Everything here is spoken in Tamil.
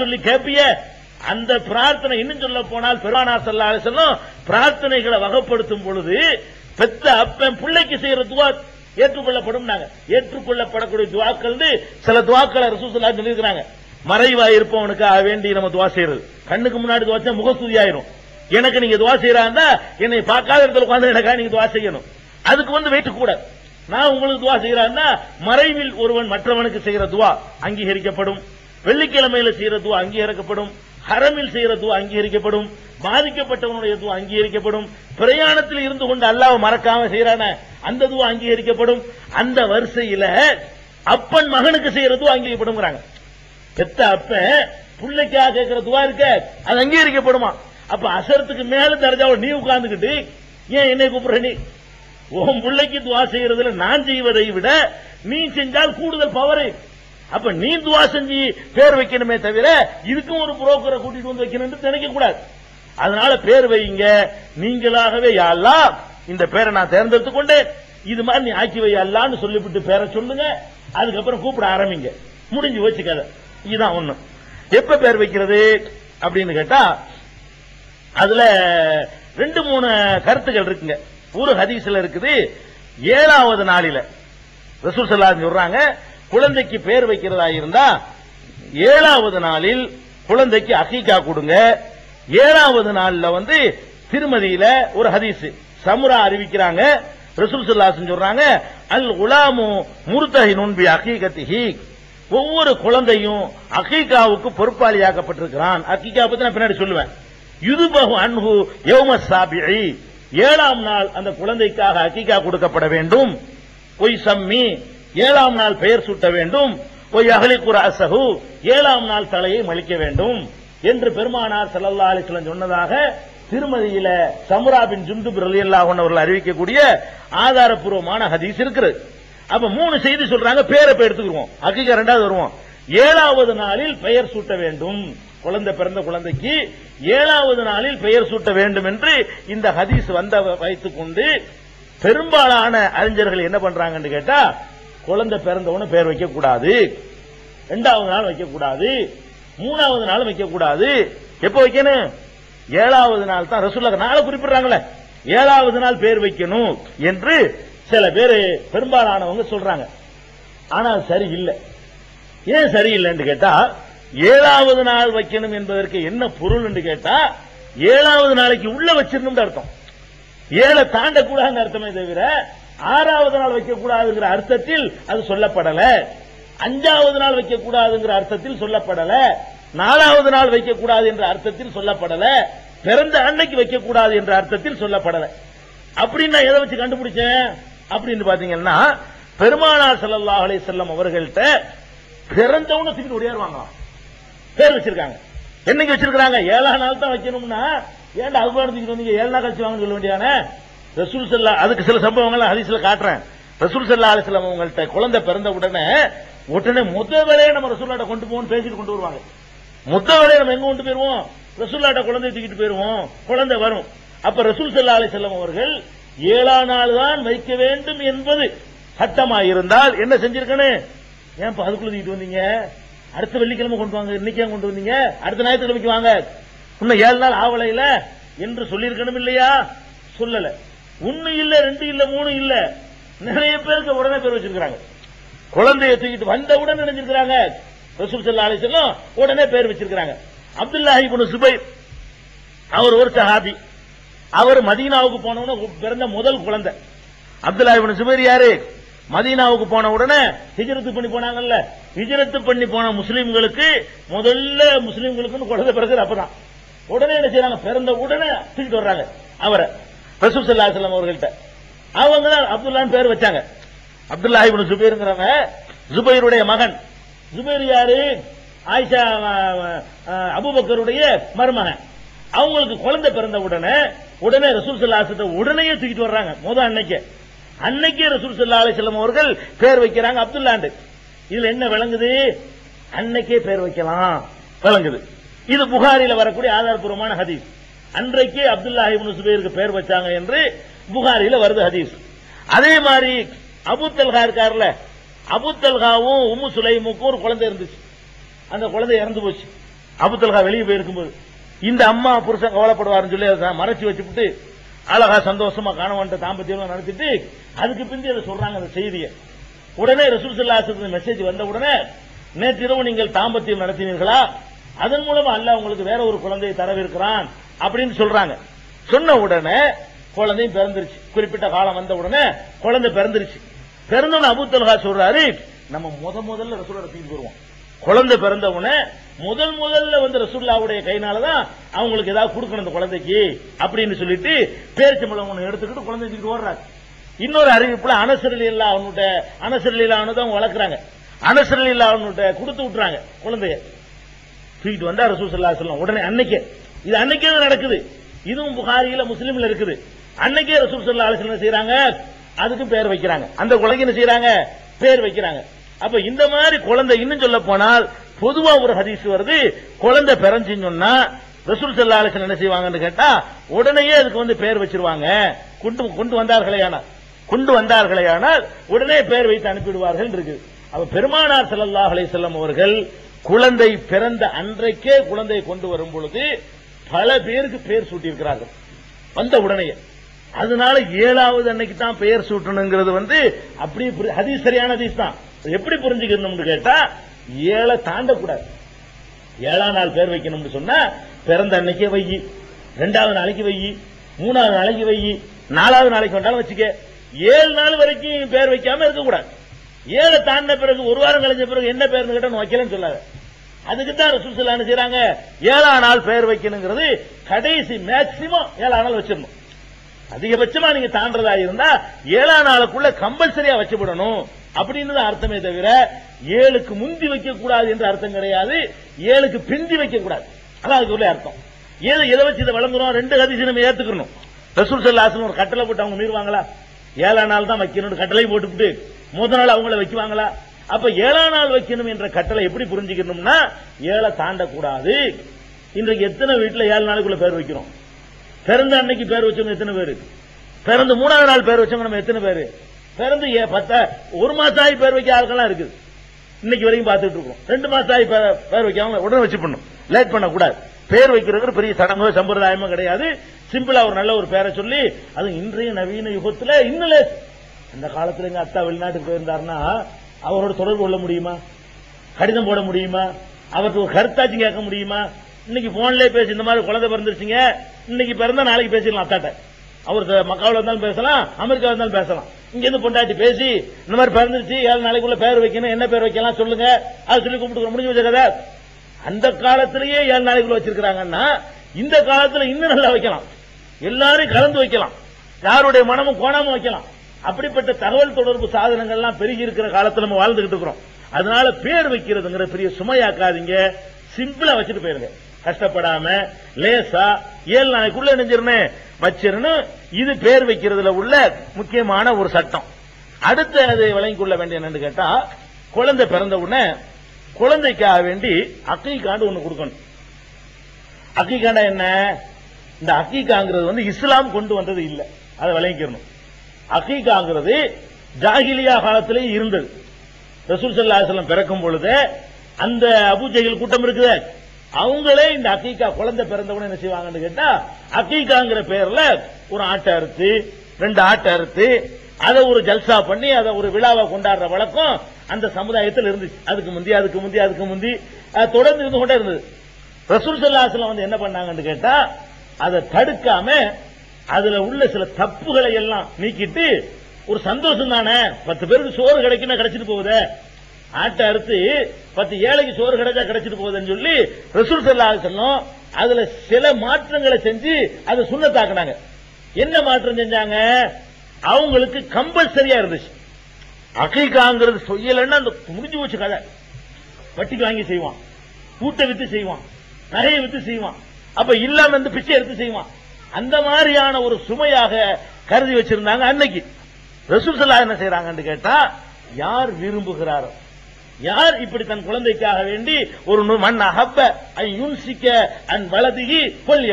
சொல்லி கேப்பிய அந்த பிரார்த்தனை இன்னும் சொல்ல போனால் பெருமானா சல்லா அலிசல்லம் பிரார்த்தனைகளை வகைப்படுத்தும் பொழுது பெத்த அப்பன் பிள்ளைக்கு செய்யற துவா ஏற்றுக்கொள்ளப்படும் ஏற்றுக்கொள்ளப்படக்கூடிய துவாக்கள் சில துவாக்களை ரசூசல்லா சொல்லியிருக்கிறாங்க. மறைவா இருப்பவனுக்கு வேண்டி நம்ம துவா செய்யறது. கண்ணுக்கு முன்னாடி துவாச்சா முகசூதி ஆயிரும். எனக்கு நீங்க துவா செய்யறாந்தா என்னை பார்க்காத இடத்துல உட்கார்ந்து எனக்கா நீங்க துவா செய்யணும். அதுக்கு வந்து வெயிட் கூட. நான் உங்களுக்கு துவா செய்யறான்னா மறைவில் ஒருவன் மற்றவனுக்கு செய்யற துவா அங்கீகரிக்கப்படும். வெள்ளிக்கிழமையில செய்யற துவா அங்கீகரிக்கப்படும் ஹரமில் செய்யற துவா அங்கீகரிக்கப்படும் பாதிக்கப்பட்டவனுடைய துவா அங்கீகரிக்கப்படும் பிரயாணத்தில் இருந்து கொண்டு அல்லாஹ் மறக்காம செய்யறான அந்த துவா அங்கீகரிக்கப்படும் அந்த வரிசையில அப்பன் மகனுக்கு செய்யற துவா அங்கீகரிக்கப்படுங்கிறாங்க பெத்த அப்ப பிள்ளைக்காக கேட்கிற துவா இருக்க அது அங்கீகரிக்கப்படுமா? அப்ப அசரத்துக்கு மேல தரஜாவோட நீ உட்கார்ந்துக்கிட்டு ஏன் என்னை கூப்பிடுற நீ? உன் பிள்ளைக்கு துவா செய்யறதுல நான் செய்வதை விட நீ செஞ்சால் கூடுதல் பவரு அப்ப நீ துவா செஞ்சு பேர் வைக்கணுமே தவிர இதுக்கும் ஒரு புரோக்கரை கூட்டிட்டு வந்து வைக்கணும் நினைக்க கூடாது. அதனால பேர் வைங்க நீங்களாகவே யாரெல்லாம் இந்த பேரை நான் தேர்ந்தெடுத்து கொண்டேன். இது மாதிரி நீ ஆக்கி வையல்லான்னு சொல்லிவிட்டு பேரை சொல்லுங்க. அதுக்கப்புறம் கூப்பிட ஆரம்பிங்க. முடிஞ்சு வச்சுக்காத இதுதான் ஒண்ணு. எப்ப பேர் வைக்கிறது அப்படின்னு கேட்டா அதுல ரெண்டு மூணு கருத்துக்கள் இருக்குங்க. ஒரு ஹதீஸ்ல இருக்குது ஏழாவது நாளில ரசூல் ஸல்லல்லாஹு சொல்றாங்க குழந்தைக்கு பேர் வைக்கிறதா இருந்தா ஏழாவது நாளில் குழந்தைக்கு அகிகா கொடுங்க. ஏழாவது நாள்ல வந்து திருமதியில ஒரு ஹதீஸ். சமுரா அறிவிக்கிறாங்க ரசூல் ஸல்லல்லாஹு சொல்றாங்க அல் உலாமு முர்தஹினுன் பி அகீகத்திஹி. ஒவ்வொரு குழந்தையும் அகீகாவுக்கு பொறுப்பாளியாக்கப்பட்டிருக்கிறான். அகீகா பத்தி நான் பின்னாடி சொல்லுவேன். யுதுபகு அன்ஹு யௌம சாபிஇ ஏழாம் நாள் அந்த குழந்தைக்காக அகீகா கொடுக்கப்பட வேண்டும். பொய் சம்மி. ஏழாம் நாள் பெயர் சூட்ட வேண்டும். பொய் அகலிக்குர் அசகு ஏழாம் நாள் தலையை மலிக்க வேண்டும். என்று பெருமானார் ஸல்லல்லாஹு அலிஸ்லம் சொன்னதாக திருமதியில சமுராபின் ஜுந்துப் ரலியல்லாஹு அவர்கள் அறிவிக்கக்கூடிய ஆதாரப்பூர்வமான ஹதீஸ் இருக்கிறது. அப்ப மூணு செய்தி சொல்றாங்க பேரை இப்ப எடுத்துக்கிறோம் அக்கீகா ரெண்டாவது வருவோம். ஏழாவது நாளில் பெயர் சூட்ட வேண்டும். குழந்தை பிறந்த குழந்தைக்கு ஏழாவது நாளில் பெயர் சூட்ட வேண்டும் என்று இந்த ஹதீஸ் வந்த வைத்துக் கொண்டு பெரும்பாலான அறிஞர்கள் என்ன பண்றாங்கன்னு கேட்டா குழந்தை பிறந்தவன பேர் வைக்க கூடாது ரெண்டாவது நாள் வைக்க கூடாது மூணாவது நாள் வைக்க கூடாது எப்ப வைக்கணும்? ஏழாவது நாள் தான் ரசூல்லா நாளை குறிப்பிடுறாங்களே. ஏழாவது நாள் பேர் வைக்கணும் என்று சில பேர் பெரும்பாலானவங்க சொல்றாங்க. ஆனா சரி இல்லை. ஏன் சரியில்லைன்னு கேட்டா ஏழாவது நாள் வைக்கணும் என்பதற்கு என்ன பொருள் என்று கேட்டா ஏழாவது நாளைக்கு உள்ள வச்சிருந்தோம் அர்த்தம். ஏழை தாண்டக்கூடாதுன்னு அர்த்தமே தவிர ஆறாவது நாள் வைக்கக்கூடாதுங்கிற அர்த்தத்தில் அது சொல்லப்படல. அஞ்சாவது நாள் வைக்கக்கூடாதுங்கிற அர்த்தத்தில் சொல்லப்படல. நாலாவது நாள் வைக்கக்கூடாது என்ற அர்த்தத்தில் சொல்லப்படல. பிறந்த அன்னைக்கு வைக்கக்கூடாது என்ற அர்த்தத்தில் சொல்லப்படல. அப்படின்னு நான் எதை வச்சு கண்டுபிடிச்சேன்? அப்படின்னு பாத்தீங்கன்னா பெருமானார் ஸல்லல்லாஹு அலை செல்லம் அவர்கள்ட்ட பிறந்தவன தூக்கிட்டு வாங்கலாம் பேர் வச்சிருக்காங்க. என்னைக்கு வச்சிருக்காங்க ஏழாம் நாள் தான் வைக்கணும்னா. ஏன்டா அது தூக்கிட்டு வந்தீங்க? ஏழு நாள் கழிச்சு வாங்க சொல்ல வேண்டியானே ரசூல் சல்லா அதுக்கு சில சம்பவங்கள் ஹதீஸ்ல காட்டுறேன். ரசூல் சல்லா அலிஸ்லாம் அவங்கள்ட்ட குழந்தை பிறந்த உடனே உடனே முத வேலையை நம்ம ரசூல்லாட்ட கொண்டு போவோம் பேசிட்டு கொண்டு வருவாங்க. முத வேலையை நம்ம எங்க கொண்டு போயிருவோம்? ரசூல்லாட்ட குழந்தை தூக்கிட்டு போயிருவோம். குழந்தை வரும். அப்ப ரசூல் சல்லா அலிஸ்லாம் அவர்கள் ஏழாம் நாள் தான் வைக்க வேண்டும் என்பது சட்டமா இருந்தால் என்ன செஞ்சிருக்கனே ஏன் அதுக்குள்ள தூக்கிட்டு வந்தீங்க? அடுத்த வெள்ளிக்கிழமை கொண்டு வாங்க இன்னைக்கே கொண்டு வந்தீங்க? அடுத்த ஞாயிற்றுக்கிழமைக்கு வாங்க. இன்னும் ஏழு நாள் ஆவலையில என்று சொல்லியிருக்கணும் இல்லையா? சொல்லலை. ஒன்னு இல்ல ரெண்டு இல்ல மூணு இல்ல. நிறைய பேருக்கு உடனே பேர் வச்சிருக்காங்க குழந்தைய தூக்கிட்டு வந்தவுடன் நினைஞ்சிருக்கிறாங்க ரசூல் சல்லா அலிசல்லாம் உடனே பேர் வச்சிருக்கிறாங்க. அப்துல்லாஹி இப்னு சுபைர் அவர் ஒரு சஹாபி. அவர் மதீனாவுக்கு போனவுடனே பிறந்த முதல் குழந்தை. அப்துல்லா இப்னு சுபைர் யாரு? மதீனாவுக்கு போன உடனே ஹிஜரத்து பண்ணி போனாங்கல்ல. ஹிஜரத்து பண்ணி போன முஸ்லீம்களுக்கு முதல்ல முஸ்லீம்களுக்கு குழந்தை பிறகு அப்பதான். உடனே என்ன செய்யறாங்க பிறந்த உடனே தூக்கிட்டு வர்றாங்க அவரை. ரசூல் சல்லா அலிஸ்லாம் அவர்கள்ட்ட. அவங்க தான் அப்துல்லான்னு பேர் வச்சாங்க. அப்துல்லா இப்னு சுபைருங்கிறவங்க ஜுபைருடைய மகன். ஜுபைர் யாரு? ஆயிஷா அபுபக்கருடைய மருமகன். அவங்களுக்கு குழந்தை பிறந்த உடனே உடனே ரசூல் சல்லாசத்தை உடனே தூக்கிட்டு வர்றாங்க முத அன்னைக்கு. அன்னைக்கே ரசூல் சல்லா அலிஸ்லாம் அவர்கள் பேர் வைக்கிறாங்க அப்துல்லாண்டு. இதுல என்ன விளங்குது? அன்னைக்கே பேர் வைக்கலாம். விளங்குது. இது புகாரில வரக்கூடிய ஆதாரபூர்வமான ஹதீஸ். அன்றைக்கு அப்துல்லா இப்னு சுபைருக்கு பேர் வச்சாங்க என்று புகாரில வருது ஹதீஸ். அதே மாதிரி அபுத்தல்கா இருக்கார்ல அபுத்தல்காவும் உம்மு சுலைமுக்கும் ஒரு குழந்தை இருந்துச்சு. அந்த குழந்தை இறந்து போச்சு. அபுத்தல்கா வெளியே போயிருக்கும்போது இந்த அம்மா புருஷன் கவலைப்படுவாருன்னு சொல்லி அதை மறைச்சு வச்சுட்டு அழகா சந்தோஷமா காணவன்ட்ட தாம்பத்தியம் நடத்திட்டு அதுக்கு பிந்தி அதை சொல்றாங்க அந்த செய்தியை. உடனே ரசூல் மெசேஜ் வந்த உடனே நேற்றிரவு நீங்கள் தாம்பத்தியம் நடத்தினீர்களா? அதன் மூலம் அல்ல உங்களுக்கு வேற ஒரு குழந்தையை தரவிருக்கிறான். அப்படின்னு சொல்றாங்க. சொன்ன உடனே குழந்தையும் பிறந்துருச்சு. குறிப்பிட்ட காலம் வந்த உடனே குழந்தை பிறந்துருச்சு. பிறந்தோன்னு அபுத்தல்ஹா சொல்றாரு நம்ம முத முதல்ல ரசூலோட தூக்கிட்டு வருவோம் குழந்தை பிறந்த உடனே முதல் முதல்ல வந்து ரசூல்லாவுடைய கைனாலதான் அவங்களுக்கு ஏதாவது கொடுக்கணும் அந்த குழந்தைக்கு அப்படின்னு சொல்லிட்டு பேரிச்சம்பளம் ஒன்று எடுத்துக்கிட்டு குழந்தை தூக்கிட்டு ஓடுறாங்க இன்னொரு அறிவிப்புல அனசரலி இல்லா அவனுடைய அனசரலி இல்லான்னு அவங்க வளர்க்குறாங்க. அனசரில் இல்லா அவனுடைய கொடுத்து விட்டுறாங்க குழந்தைய. தூக்கிட்டு வந்தா ரசூல் சொல்லலாம் உடனே அன்னைக்கு இது அன்னைக்கே நடக்குது. இதுவும் புகாரியில முஸ்லீம்ல இருக்குது. அன்னைக்கே ரசூல் சொல்லா ஆலோசனை செய்யறாங்க அதுக்கு பேர் வைக்கிறாங்க. அந்த குழந்தை என்ன செய்யறாங்க பேர் வைக்கிறாங்க. அப்ப இந்த மாதிரி குழந்தை இன்னும் சொல்ல போனால் பொதுவா ஒரு ஹதீஸ் வருது. குழந்தை பிறஞ்சுன்னு சொன்னா ரசூல் சல்லா ஆலோசனை என்ன செய்வாங்கன்னு கேட்டா உடனே அதுக்கு வந்து பேர் வச்சிருவாங்க. கொண்டு கொண்டு வந்தார்களே ஆனால் கொண்டு வந்தார்களே ஆனால் உடனே பேர் வைத்து அனுப்பிடுவார்கள் இருக்குது. அப்ப பெருமானார் ஸல்லல்லாஹு அலைஹி அவர்கள் குழந்தை பிறந்த அன்றைக்கே குழந்தையை கொண்டு வரும் பொழுது பல பேருக்கு பெயர் சூட்டியிருக்கிறார்கள். வந்த உடனேயே அதனால ஏழாவது அன்னைக்கு தான் பெயர் சூட்டணுங்கிறது வந்து அப்படி புரி- ஹதீஸ் சரியான ஹதீஸ் தான். எப்படி புரிஞ்சுக்கணும்னு கேட்டா ஏழை தாண்டக்கூடாது. ஏழாம் நாள் பேர் வைக்கணும்னு சொன்னா பிறந்த அன்னைக்கே வை. ரெண்டாவது நாளைக்கு வை. மூணாவது நாளைக்கு வை. நாலாவது நாளைக்கு வந்தாலும் வச்சுக்க. ஏழு நாள் வரைக்கும் பேர் வைக்காம இருக்கக்கூடாது. ஏழை தாண்ட பிறகு ஒரு வாரம் கழிஞ்ச பிறகு என்ன பேர்னு கேட்டா வைக்கலன்னு சொல்லாத. அதுக்கு தான் ரசூல் ஸல்லல்லாஹு செய்யறாங்க ஏழாம் நாள் பெயர் வைக்கணுங்கிறது கடைசி மேக்சிமம் ஏழாம் நாள் வச்சிடணும். அதிகபட்சமா நீங்க தாண்டதா இருந்தா ஏழாம் நாளுக்குள்ள கம்பல்சரியா வச்சுவிடணும் அப்படின்னு அர்த்தமே தவிர ஏழுக்கு முந்தி வைக்க கூடாது என்று அர்த்தம் கிடையாது. ஏழுக்கு பிந்தி வைக்க கூடாது அதான் அதுக்கு உள்ள அர்த்தம். ஏது எதை வச்சு இதை வழங்குறோம்? ரெண்டு ஹதீஸ் நம்ம ஏத்துக்கணும். ரசூல் சல்லாசன் ஒரு கட்டளை போட்டு அவங்க மீறுவாங்களா? ஏழாம் நாள் தான் வைக்கணும் கட்டளை போட்டுவிட்டு முதல் நாள் அவங்கள வைக்குவாங்களா? அப்ப ஏழாம் நாள் வைக்கணும் என்ற கட்டளை எப்படி புரிஞ்சுக்கணும்னா ஏழை தாண்டக்கூடாது. இன்றைக்கு எத்தனை வீட்டில் ஏழு நாளுக்குள்ள பேர் வைக்கிறோம்? பிறந்த அன்னைக்கு பேர் வச்சவங்க எத்தனை பேர்? பிறந்த மூணாவது நாள் பேர் வச்சவங்க நம்ம எத்தனை பேர்? பிறந்து பத்த ஒரு மாசம் ஆகி பேர் வைக்க ஆட்கள்லாம் இருக்குது. இன்னைக்கு வரைக்கும் பார்த்துட்டு இருக்கோம். ரெண்டு மாசம் ஆகி பேர் பேர் வைக்காம உடனே வச்சு பண்ணும் லேட் பண்ணக்கூடாது. பேர் வைக்கிறது பெரிய சடங்கோ சம்பிரதாயமோ கிடையாது. சிம்பிளா ஒரு நல்ல ஒரு பேரை சொல்லி அது இன்றைய நவீன யுகத்தில் இன்னும் லேஸ் அந்த காலத்துல எங்க அத்தா வெளிநாட்டுக்கு போயிருந்தாருன்னா அவரோட தொடர்பு கொள்ள முடியுமா? கடிதம் போட முடியுமா? அவருக்கு ஒரு கருத்தாச்சும் கேட்க முடியுமா? இன்னைக்கு போன்லயே பேசி இந்த மாதிரி குழந்தை பிறந்துருச்சுங்க. இன்னைக்கு பிறந்தா நாளைக்கு பேசிடலாம் அத்தாட்ட. அவர் மக்காவில் இருந்தாலும் பேசலாம் அமெரிக்கா இருந்தாலும் பேசலாம். இங்க இருந்து பொண்டாட்டி பேசி இந்த மாதிரி பிறந்துருச்சு ஏழு நாளைக்குள்ள பேர் வைக்கணும் என்ன பேர் வைக்கலாம் சொல்லுங்க. அது சொல்லி கூப்பிட்டு முடிஞ்சு வச்ச அந்த காலத்திலேயே ஏழு நாளைக்குள்ள வச்சிருக்கிறாங்கன்னா இந்த காலத்துல இன்னும் நல்லா வைக்கலாம். எல்லாரும் கலந்து வைக்கலாம். யாருடைய மனமும் கோணாம வைக்கலாம். அப்படிப்பட்ட தகவல் தொடர்பு சாதனங்கள்லாம் பெருகி இருக்கிற காலத்தில் நம்ம வாழ்ந்துகிட்டு இருக்கிறோம். அதனால பேர் வைக்கிறதுங்கிற பெரிய சுமையாக்காதீங்க. சிம்பிளா வச்சுட்டு போயிருங்க. கஷ்டப்படாம லேசா ஏழு நாளைக்குள்ள நினைஞ்சிருமே வச்சிருன்னு இது பேர் வைக்கிறதுல உள்ள முக்கியமான ஒரு சட்டம். அடுத்து அதை விளங்கிக் கொள்ள வேண்டிய என்னன்னு கேட்டா குழந்தை பிறந்த உடனே குழந்தைக்காக வேண்டி அக்கீக்காண்டு ஒண்ணு கொடுக்கணும். அக்கீக்காண்டா என்ன? இந்த அக்கீக்காங்கிறது வந்து இஸ்லாம் கொண்டு வந்தது இல்லை. அதை விளங்கிக்கணும். அகீகாங்கிறது ஜாகிலியா காலத்திலே இருந்தது. ரசூல் ஸல்லல்லாஹு பிறக்கும் பொழுது அந்த அபூஜைகள் கூட்டம் இருக்குது. அவங்களே இந்த அக்கீக்கா குழந்தை பிறந்தவன என்ன செய்வாங்கன்னு கேட்டா அக்கீக்காங்கிற பேர்ல ஒரு ஆட்டை அறுத்து ரெண்டு ஆட்டை அறுத்து அதை ஒரு ஜல்சா பண்ணி அதை ஒரு விழாவை கொண்டாடுற வழக்கம் அந்த சமுதாயத்தில் இருந்துச்சு. அதுக்கு முந்தி அதுக்கு முந்தி அதுக்கு முந்தி தொடர்ந்து இருந்து கொண்டே இருந்தது. ரசூல் ஸல்லல்லாஹு வந்து என்ன பண்ணாங்கன்னு கேட்டா அதை தடுக்காம அதுல உள்ள சில தப்புகளை எல்லாம் நீக்கிட்டு ஒரு சந்தோஷம் தானே பத்து பேருக்கு சோறு கிடைக்குன்னா கிடைச்சிட்டு போகுத. ஆட்டை அறுத்து பத்து ஏழைக்கு சோறு கிடைச்சா கிடைச்சிட்டு போகுதுன்னு சொல்லி ரசூல் எல்லாம் சொன்னோம் அதுல சில மாற்றங்களை செஞ்சு அதை சுண்ணத்தாக்குனாங்க என்ன மாற்றம் செஞ்சாங்க? அவங்களுக்கு கம்பல்சரியா இருந்துச்சு. அகைக்காங்கிறது செய்யலைன்னா அந்த முடிஞ்சு போச்சு கதை. வட்டிக்கு வாங்கி செய்வான். கூட்டை வித்து செய்வான். நகையை வித்து செய்வான். அப்ப இல்லாம இந்த பிச்சை எடுத்து செய்வான். அந்த மாதிரியான ஒரு சுமையாக கருதி வச்சிருந்தாங்க அன்னைக்கு. ரசூசல்லா என்ன செய்யறாங்கன்னு கேட்டா யார் விரும்புகிறாரோ யார் இப்படி தன் குழந்தைக்காக வேண்டி ஒரு மண் அகப்ப ஐ யுன்சிக்க அன் வலதுகி கொல்